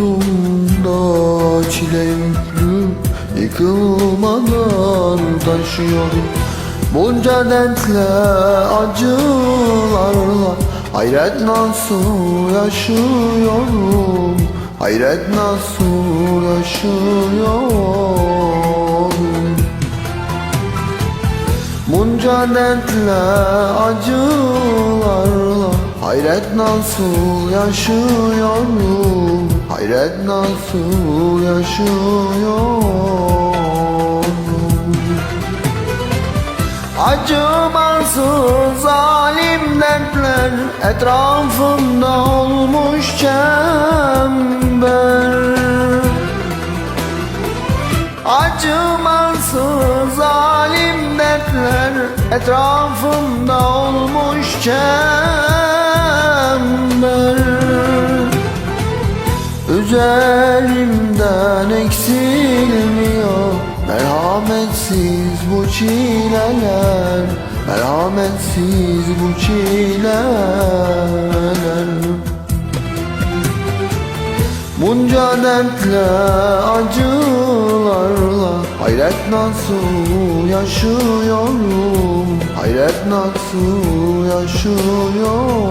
Omuzumda çile yüklü Yıkılmadan taşıyorum. Bunca dertle acılarla Hayret nasıl yaşıyorum? Hayret nasıl yaşıyorum? Bunca dertle acılarla Hayret nasıl yaşıyorum Hayret nasıl yaşıyorum Acımasız zalim dertler Etrafımda olmuş çember. Acımasız zalim dertler Etrafımda olmuş çember Üzerimden eksilmiyor. Merhametsiz bu çileler Merhametsiz bu çileler. Bunca dertle acılarla Hayret nasıl yaşıyorum? Hayret nasıl yaşıyorum